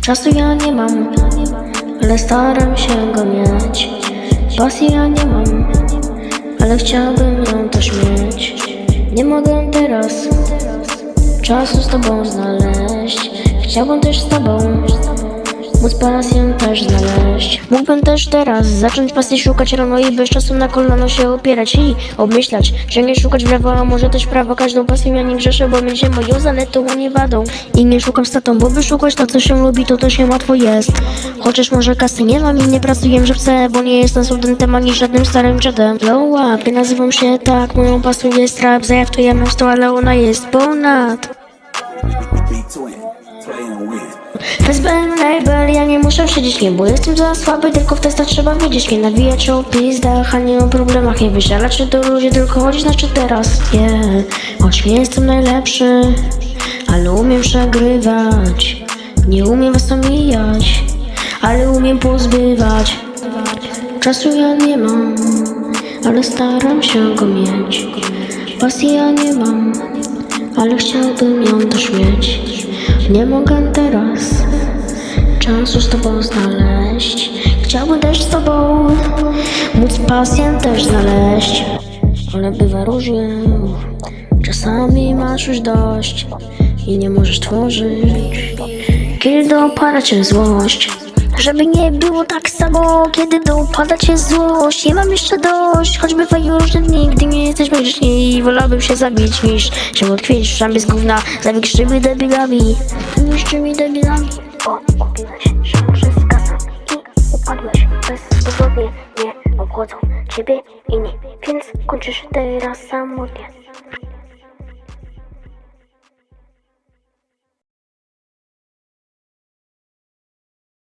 Czasu ja nie mam, ale staram się go mieć. Pasji ja nie mam, ale chciałbym ją też mieć. Nie mogę teraz czasu z tobą znaleźć. Chciałbym też z tobą móc pasję też znaleźć. Mógłbym też teraz zacząć pasji szukać rano i bez czasu na kolano się opierać i obmyślać, że nie szukać w lewo, a może też prawo. Każdą pasją ja nie grzeszę, bo będzie moją zaletą, a nie wadą. I nie szukam statą, bo by szukać to, co się lubi, to też nie łatwo jest. Chociaż może kasy nie mam i nie pracuję, że chcę, bo nie jestem studentem ani żadnym starym dziadem. Low up, nazywam się tak, moją pasją jest rap, zajaw to ja mam sto, ale ona jest ponad. B-Twin, play and win. Bez BM label, ja nie muszę siedzieć nie, bo jestem za słaby, tylko w testach trzeba wiedzieć, nie nawijać o pizdach, a nie o problemach, nie wysialać się do ludzi, tylko chodzić znaczy teraz, yeah. Choć nie jestem najlepszy, ale umiem przegrywać, nie umiem was omijać, ale umiem pozbywać. Czasu ja nie mam, ale staram się go mieć, pasji ja nie mam, ale chciałbym ją też mieć. Nie mogę teraz czasu z tobą znaleźć. Chciałbym też z tobą móc pasję też znaleźć. Ale bywa różnie, czasami masz już dość i nie możesz tworzyć. Kiedy dopada cię złość, żeby nie było tak samo, kiedy dopada cię złość. Nie mam jeszcze dość, choć bywają różne dni, gdy nie jesteś magicznie i wolałbym się zabić niż się w szambie z gówna za większymi debilami. Niższymi debilami. O, kupiłeś szam przez kasę i upadłeś bezpowodnie. Nie obchodzą ciebie inni, więc kończysz teraz samotnie.